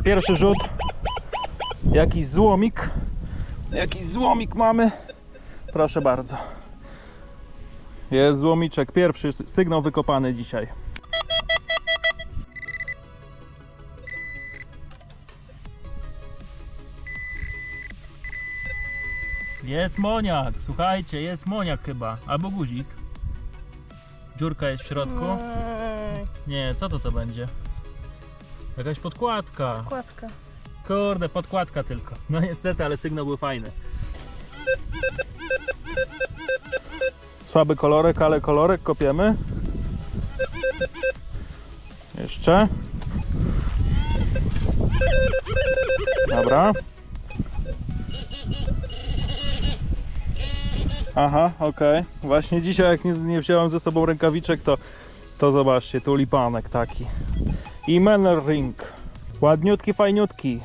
Na pierwszy rzut jakiś złomik. Jakiś złomik mamy. Proszę bardzo. Jest złomiczek. Pierwszy sygnał wykopany dzisiaj. Jest moniak, słuchajcie, jest moniak chyba. Albo guzik. Dziurka jest w środku. Nie, co to to będzie? Jakaś podkładka. Kładka. Kurde, podkładka tylko. No niestety, ale sygnał był fajny. Słaby kolorek, ale kolorek kopiemy. Jeszcze. Dobra. Aha, okej. Właśnie dzisiaj jak nie, nie wziąłem ze sobą rękawiczek, to, to zobaczcie, tulipanek taki. I Ring. Ładniutki, fajniutki.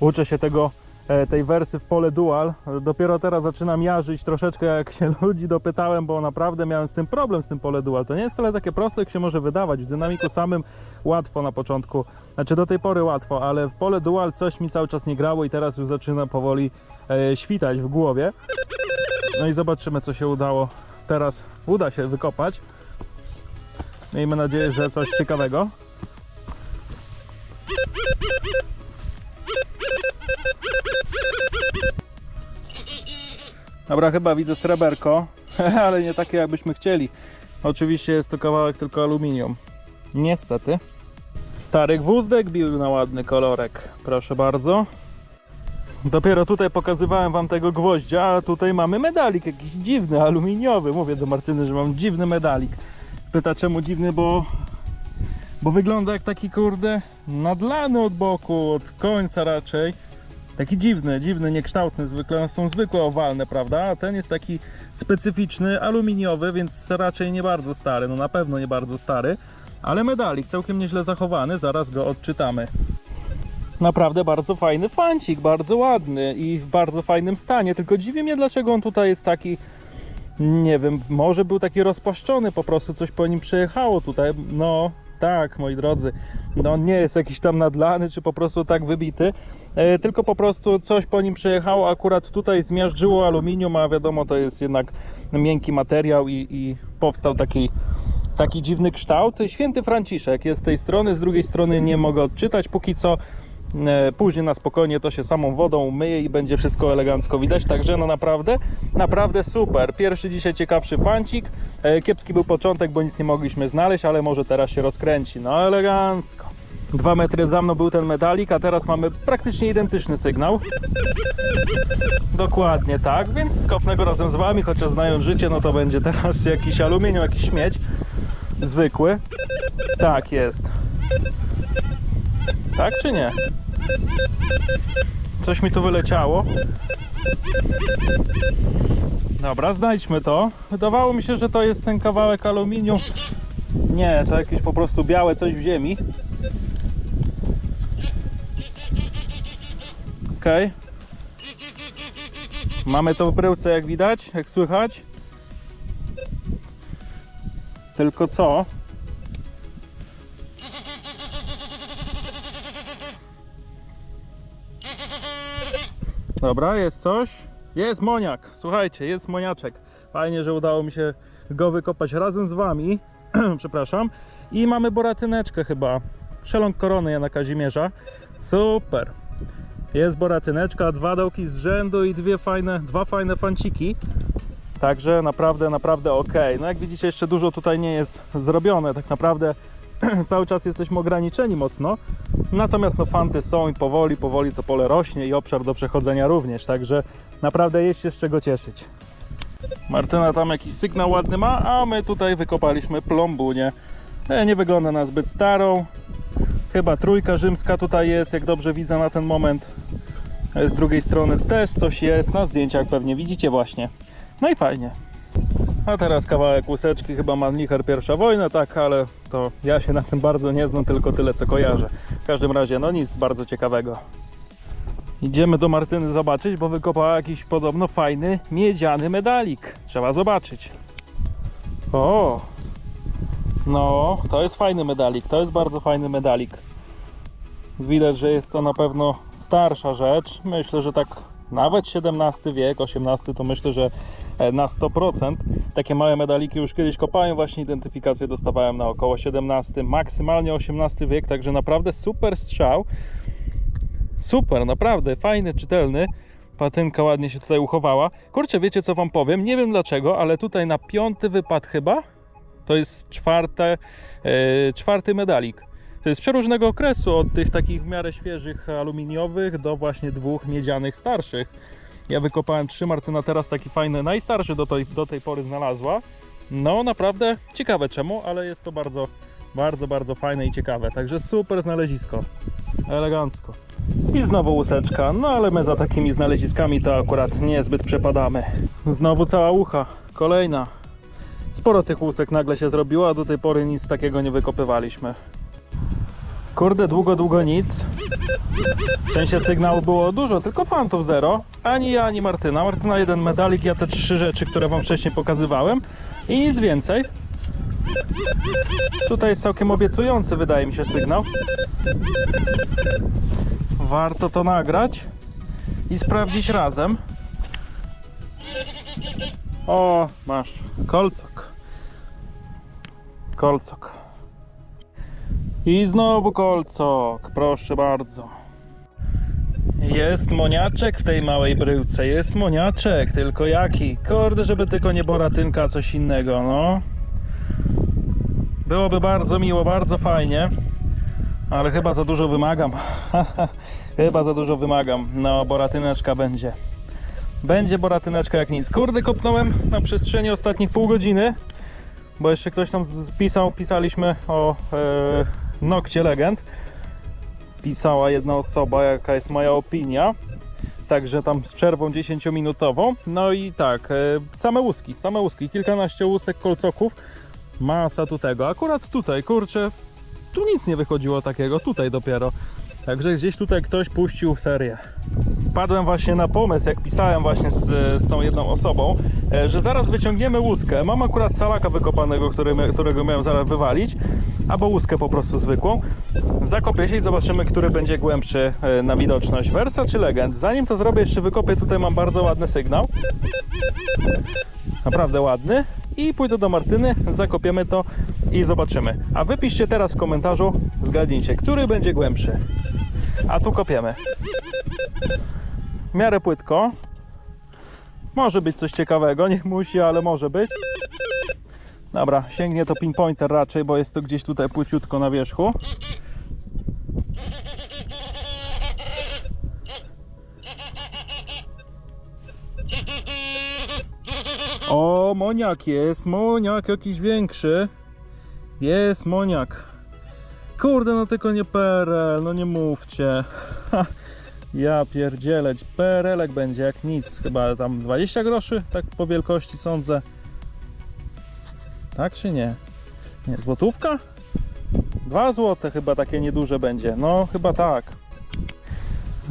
Uczę się tego, e, tej wersy w pole dual. Dopiero teraz zaczynam jarzyć troszeczkę, jak się ludzi dopytałem, bo naprawdę miałem z tym problem z tym pole dual. To nie jest wcale takie proste, jak się może wydawać. W dynamiku samym łatwo na początku, znaczy do tej pory łatwo, ale w pole dual coś mi cały czas nie grało i teraz już zaczyna powoli e, świtać w głowie. No i zobaczymy, co się udało teraz. Uda się wykopać. Miejmy nadzieję, że coś ciekawego. Dobra, chyba widzę sreberko, ale nie takie jakbyśmy chcieli. Oczywiście jest to kawałek tylko aluminium. Niestety. Stary gwózdek bił na ładny kolorek. Proszę bardzo. Dopiero tutaj pokazywałem wam tego gwoździa, a tutaj mamy medalik jakiś dziwny, aluminiowy. Mówię do Martyny, że mam dziwny medalik. Pyta czemu dziwny, bo bo wygląda jak taki kurde nadlany od boku, od końca raczej. Taki dziwny, dziwny, niekształtny zwykle. Są zwykłe owalne, prawda? A ten jest taki specyficzny, aluminiowy, więc raczej nie bardzo stary. No na pewno nie bardzo stary. Ale medalik całkiem nieźle zachowany, zaraz go odczytamy. Naprawdę bardzo fajny fancik, bardzo ładny i w bardzo fajnym stanie. Tylko dziwi mnie, dlaczego on tutaj jest taki nie wiem, może był taki rozpłaszczony, po prostu coś po nim przejechało tutaj. No, tak, moi drodzy. No, on nie jest jakiś tam nadlany, czy po prostu tak wybity, e, tylko po prostu coś po nim przejechało. Akurat tutaj zmiażdżyło aluminium, a wiadomo, to jest jednak miękki materiał i, i powstał taki. Taki dziwny kształt. Święty Franciszek jest z tej strony, z drugiej strony nie mogę odczytać póki co. E, Później na spokojnie to się samą wodą myje i będzie wszystko elegancko widać. Także no naprawdę, naprawdę super. Pierwszy dzisiaj ciekawszy fancik. E, Kiepski był początek, bo nic nie mogliśmy znaleźć, ale może teraz się rozkręci. No elegancko. Dwa metry za mną był ten medalik, a teraz mamy praktycznie identyczny sygnał. Dokładnie tak, więc skopnę go razem z wami, chociaż znając życie, no to będzie teraz jakiś aluminium, jakiś śmieć. Zwykły. Tak jest. Tak czy nie? Coś mi tu wyleciało. Dobra, znajdźmy to. Wydawało mi się, że to jest ten kawałek aluminium. Nie, to jakieś po prostu białe coś w ziemi. Okej. Mamy to w bryłce, jak widać, jak słychać. Tylko co? Dobra, jest coś. Jest moniak. Słuchajcie, jest moniaczek. Fajnie, że udało mi się go wykopać razem z wami. Przepraszam. I mamy boratyneczkę chyba. Szeląg korony Jana Kazimierza. Super. Jest boratyneczka, dwa dołki z rzędu i dwie fajne, dwa fajne fanciki. Także naprawdę, naprawdę ok. No jak widzicie, jeszcze dużo tutaj nie jest zrobione. Tak naprawdę cały czas jesteśmy ograniczeni mocno. Natomiast no fanty są i powoli, powoli to pole rośnie i obszar do przechodzenia również. Także naprawdę jest się z czego cieszyć. Martyna tam jakiś sygnał ładny ma, a my tutaj wykopaliśmy plombunię. E, Nie wygląda na zbyt starą. Chyba trójka rzymska tutaj jest, jak dobrze widzę na ten moment. E, Z drugiej strony też coś jest, na zdjęciach pewnie widzicie właśnie. No i fajnie. A teraz kawałek łuseczki, chyba Manlicher pierwsza wojna, tak, ale to ja się na tym bardzo nie znam, tylko tyle co kojarzę. W każdym razie, no nic bardzo ciekawego. Idziemy do Martyny zobaczyć, bo wykopała jakiś podobno fajny miedziany medalik. Trzeba zobaczyć. O! No, to jest fajny medalik, to jest bardzo fajny medalik. Widać, że jest to na pewno starsza rzecz. Myślę, że tak nawet XVII wiek, XVIII to myślę, że na 100%. Takie małe medaliki już kiedyś kopałem, właśnie identyfikację dostawałem na około XVII, maksymalnie XVIII wiek, także naprawdę super strzał. Super, naprawdę, fajny, czytelny. Patynka ładnie się tutaj uchowała. Kurczę, wiecie co wam powiem? Nie wiem dlaczego, ale tutaj na piąty wypad chyba to jest czwarte, e, czwarty medalik. To jest przeróżnego okresu, od tych takich w miarę świeżych aluminiowych do właśnie dwóch miedzianych starszych. Ja wykopałem trzy, Martyna teraz taki fajny, najstarszy do tej, do tej pory znalazła. No naprawdę ciekawe czemu, ale jest to bardzo, bardzo, bardzo fajne i ciekawe. Także super znalezisko. Elegancko. I znowu łuseczka, no ale my za takimi znaleziskami to akurat niezbyt przepadamy. Znowu cała ucha, kolejna. Sporo tych łusek nagle się zrobiło, a do tej pory nic takiego nie wykopywaliśmy. Kurde, długo, długo nic. W sensie sygnału było dużo, tylko fantów zero. Ani ja, ani Martyna. Martyna jeden medalik, ja te trzy rzeczy, które wam wcześniej pokazywałem. I nic więcej. Tutaj jest całkiem obiecujący, wydaje mi się, sygnał. Warto to nagrać i sprawdzić razem. O, masz kolcok. Kolcok. I znowu kolcok, proszę bardzo. Jest moniaczek w tej małej bryłce, jest moniaczek, tylko jaki? Kurde, żeby tylko nie boratynka, coś innego, no. Byłoby bardzo miło, bardzo fajnie, ale chyba za dużo wymagam. chyba za dużo wymagam. No, boratyneczka będzie. Będzie boratyneczka jak nic. Kurde, kopnąłem na przestrzeni ostatnich pół godziny, bo jeszcze ktoś tam pisał, pisaliśmy o e, Nokcie Legend. Pisała jedna osoba, jaka jest moja opinia. Także tam z przerwą 10-minutową. No i tak, e, same łuski, same łuski, kilkanaście łusek kolcoków. Masa tu tego. Akurat tutaj, kurczę, tu nic nie wychodziło takiego, tutaj dopiero. Także gdzieś tutaj ktoś puścił serię. Padłem właśnie na pomysł, jak pisałem właśnie z, z tą jedną osobą, e, że zaraz wyciągniemy łuskę. Mam akurat calaka wykopanego, który, którego miałem zaraz wywalić, albo łuskę po prostu zwykłą. Zakopię się i zobaczymy, który będzie głębszy e, na widoczność. Versa czy Legend? Zanim to zrobię, jeszcze wykopię. Tutaj mam bardzo ładny sygnał. Naprawdę ładny. I pójdę do Martyny, zakopiemy to i zobaczymy. A wypiszcie teraz w komentarzu, zgadnijcie, który będzie głębszy. A tu kopiemy. W miarę płytko. Może być coś ciekawego, nie musi, ale może być. Dobra, sięgnie to pinpointer raczej, bo jest to gdzieś tutaj płyciutko na wierzchu. O, moniak jest, moniak jakiś większy. Jest moniak. Kurde, no tylko nie PRL, no nie mówcie. Ja pierdzieleć, PRL-ek będzie jak nic, chyba tam 20 groszy, tak po wielkości sądzę. Tak czy nie? Nie, złotówka? Dwa złote chyba takie nieduże będzie, no chyba tak.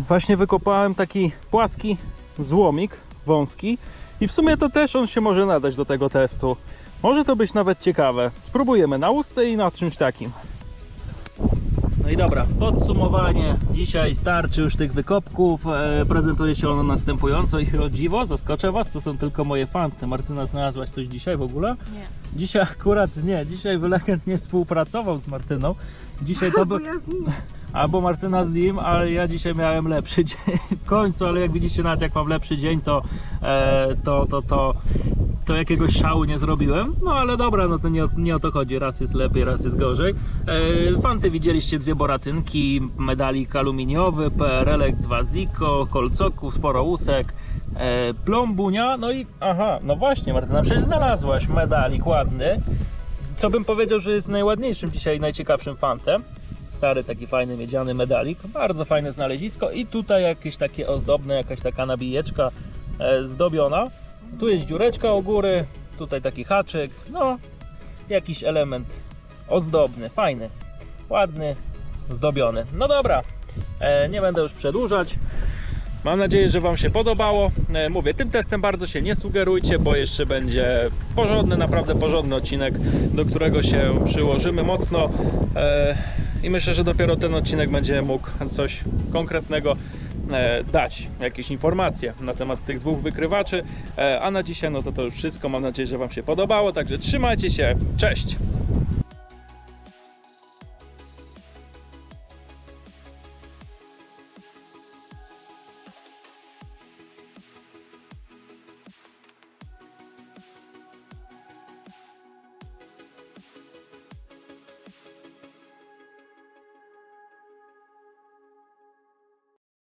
Właśnie wykopałem taki płaski złomik, wąski i w sumie to też on się może nadać do tego testu. Może to być nawet ciekawe. Spróbujemy na łusce i na czymś takim. No i dobra, podsumowanie. Dzisiaj starczy już tych wykopków. E, prezentuje się ono następująco i o dziwo, zaskoczę Was, to są tylko moje fanty. Martyna, znalazłaś coś dzisiaj w ogóle? Nie. Dzisiaj akurat nie, dzisiaj Wylechent nie współpracował z Martyną. Dzisiaj to był, ja albo Martyna z nim, ale ja dzisiaj miałem lepszy dzień w końcu, ale jak widzicie nawet jak mam lepszy dzień, to, e, to, to, to, to jakiegoś szału nie zrobiłem. No ale dobra, no to nie, nie o to chodzi. Raz jest lepiej, raz jest gorzej. E, fanty widzieliście dwie boratynki, medalik aluminiowy, PRL-ek 2 Zico, kolcoków, sporo łusek, e, plombunia, no i aha, no właśnie Martyna, przecież znalazłaś medalik ładny. Co bym powiedział, że jest najładniejszym dzisiaj, najciekawszym fantem. Stary, taki fajny miedziany medalik. Bardzo fajne znalezisko. I tutaj jakieś takie ozdobne, jakaś taka nabijeczka e, zdobiona. Tu jest dziureczka u góry, tutaj taki haczyk. No, jakiś element ozdobny, fajny, ładny, zdobiony. No dobra, e, nie będę już przedłużać. Mam nadzieję, że Wam się podobało. E, Mówię, tym testem bardzo się nie sugerujcie, bo jeszcze będzie porządny, naprawdę porządny odcinek, do którego się przyłożymy mocno. E, i myślę, że dopiero ten odcinek będzie mógł coś konkretnego dać, jakieś informacje na temat tych dwóch wykrywaczy. E, a na dzisiaj no to to już wszystko. Mam nadzieję, że Wam się podobało, także trzymajcie się. Cześć!